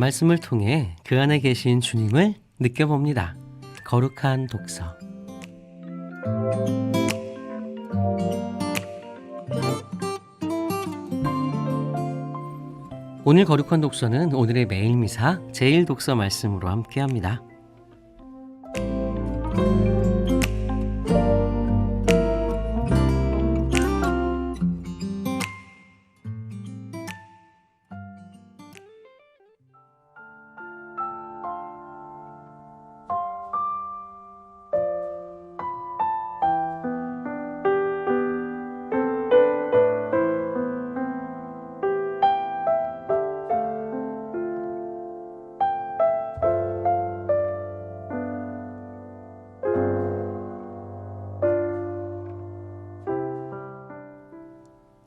말씀을 통해 그 안에 계신 주님을 느껴봅니다. 거룩한 독서. 오늘 거룩한 독서는 오늘의 매일 미사 제일 독서 말씀으로 함께 합니다.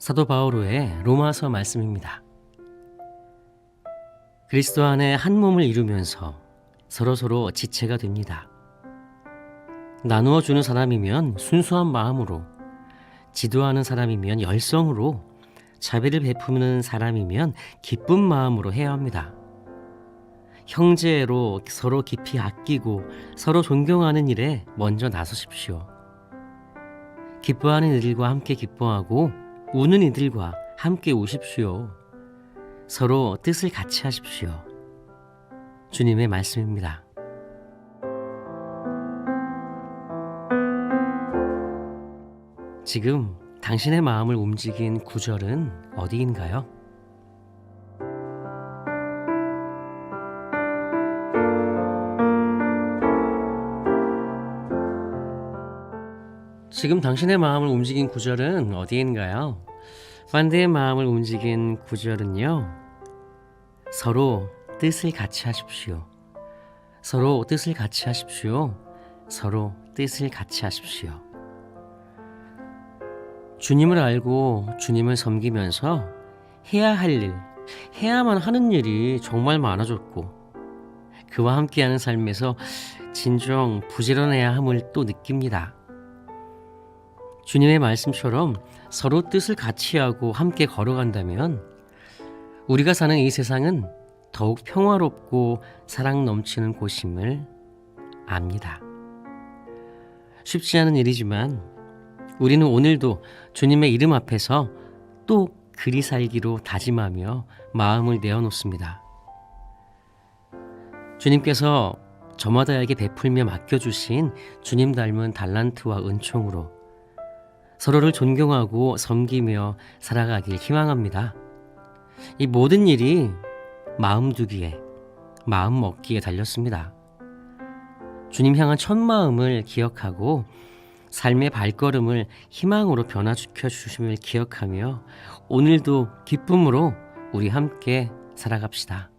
사도 바오로의 로마서 말씀입니다. 그리스도 안에 한 몸을 이루면서 서로서로 지체가 됩니다. 나누어 주는 사람이면 순수한 마음으로, 지도하는 사람이면 열성으로, 자비를 베푸는 사람이면 기쁜 마음으로 해야 합니다. 형제로 서로 깊이 아끼고 서로 존경하는 일에 먼저 나서십시오. 기뻐하는 이들과 함께 기뻐하고 우는 이들과 함께 우십시오. 서로 뜻을 같이 하십시오. 주님의 말씀입니다. 지금 당신의 마음을 움직인 구절은 어디인가요? 지금 당신의 마음을 움직인 구절은 어디인가요? 반대의 마음을 움직인 구절은요. 서로 뜻을 같이 하십시오. 서로 뜻을 같이 하십시오. 서로 뜻을 같이 하십시오. 주님을 알고 주님을 섬기면서 해야 할 일, 해야만 하는 일이 정말 많아졌고, 그와 함께하는 삶에서 진정 부지런해야 함을 또 느낍니다. 주님의 말씀처럼 서로 뜻을 같이 하고 함께 걸어간다면 우리가 사는 이 세상은 더욱 평화롭고 사랑 넘치는 곳임을 압니다. 쉽지 않은 일이지만 우리는 오늘도 주님의 이름 앞에서 또 그리 살기로 다짐하며 마음을 내어놓습니다. 주님께서 저마다에게 베풀며 맡겨주신 주님 닮은 달란트와 은총으로 서로를 존경하고 섬기며 살아가길 희망합니다. 이 모든 일이 마음 두기에, 마음 먹기에 달렸습니다. 주님 향한 첫 마음을 기억하고 삶의 발걸음을 희망으로 변화시켜 주심을 기억하며 오늘도 기쁨으로 우리 함께 살아갑시다.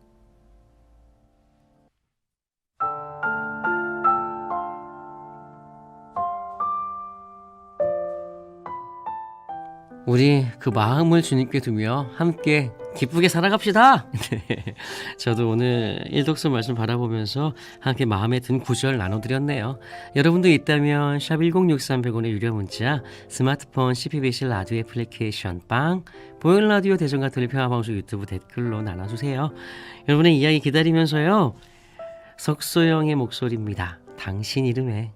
우리 그 마음을 주님께 두며 함께 기쁘게 살아갑시다. 네. 저도 오늘 일독서 말씀 바라보면서 함께 마음에 든 구절 나눠드렸네요. 여러분도 있다면 샵 106300원의 유료 문자, 스마트폰 CPBC 라디오 애플리케이션 빵, 보이는 라디오 대전과 들평화 방송 유튜브 댓글로 나눠주세요. 여러분의 이야기 기다리면서요. 석소영의 목소리입니다. 당신 이름에